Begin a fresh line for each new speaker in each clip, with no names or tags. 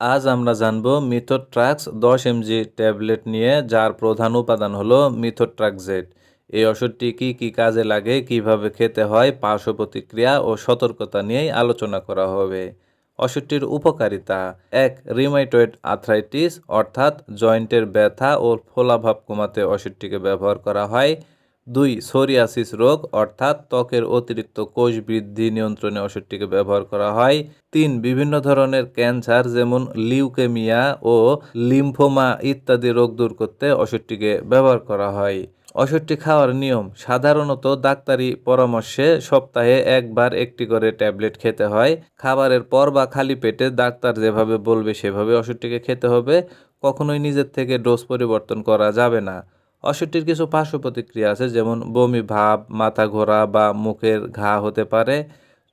আজ আমরা জানব মিথোট্রাক্স দশ এমজি ট্যাবলেট নিয়ে যার প্রধান উপাদান হলো মিথোট্রাক্সেট এই ওষুধটি কি কি কাজে লাগে, কীভাবে খেতে হয়, পার্শ্ব প্রতিক্রিয়া ও সতর্কতা নিয়েই আলোচনা করা হবে। ওষুধটির উপকারিতা এক রিমাইটয়েড আর্থ্রাইটিস, অর্থাৎ জয়েন্টের ব্যথা ও ফোলাভাব কমাতে ওষুধটিকে ব্যবহার করা হয়। দুই সোরিয়াসিস রোগ, অর্থাৎ ত্বকের অতিরিক্ত কোষ বৃদ্ধি নিয়ন্ত্রণে ওষুধটিকে ব্যবহার করা হয়। তিন, বিভিন্ন ধরনের ক্যান্সার যেমন লিউকেমিয়া ও লিম্ফোমা ইত্যাদি রোগ দূর করতে ওষুধটিকে ব্যবহার করা হয়। ওষুধটি খাওয়ার নিয়ম, সাধারণত ডাক্তারি পরামর্শে সপ্তাহে একবার একটি করে ট্যাবলেট খেতে হয়। খাবারের পর বা খালি পেটে ডাক্তার যেভাবে বলবে সেভাবে ওষুধটিকে খেতে হবে। কখনোই নিজের থেকে ডোজ পরিবর্তন করা যাবে না। ওষুধটির কিছু পার্শ্ব প্রতিক্রিয়া আছে, যেমন বমি ভাব, মাথা ঘোরা বা মুখের ঘা হতে পারে,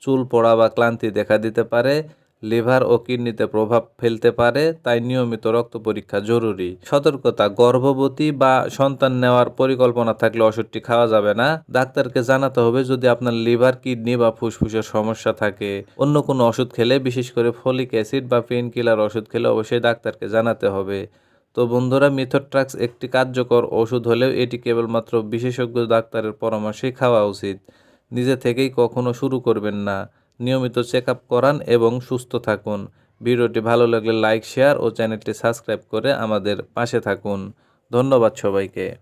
চুল পড়া বা ক্লান্তি দেখা দিতে পারে, লিভার ও কিডনিতে প্রভাব ফেলতে পারে, তাই নিয়মিত রক্ত পরীক্ষা জরুরি। সতর্কতা, গর্ভবতী বা সন্তান নেওয়ার পরিকল্পনা থাকলে ওষুধটি খাওয়া যাবে না। ডাক্তারকে জানাতে হবে যদি আপনার লিভার, কিডনি বা ফুসফুসের সমস্যা থাকে। অন্য কোনো ওষুধ খেলে, বিশেষ করে ফলিক অ্যাসিড বা পেন কিলার ওষুধ খেলে অবশ্যই ডাক্তারকে জানাতে হবে। তো বন্ধুরা মিথোট্রাক্স একটি কার্যকর ওষুধ হলেও এটি কেবলমাত্র বিশেষজ্ঞ ডাক্তারের পরামর্শেই খাওয়া উচিত। নিজে থেকেই কখনো শুরু করবেন না। নিয়মিত চেক আপ করান এবং সুস্থ থাকুন। ভিডিওটি ভালো লাগলে লাইক, শেয়ার ও চ্যানেলটি সাবস্ক্রাইব করে আমাদের পাশে থাকুন। ধন্যবাদ সবাইকে।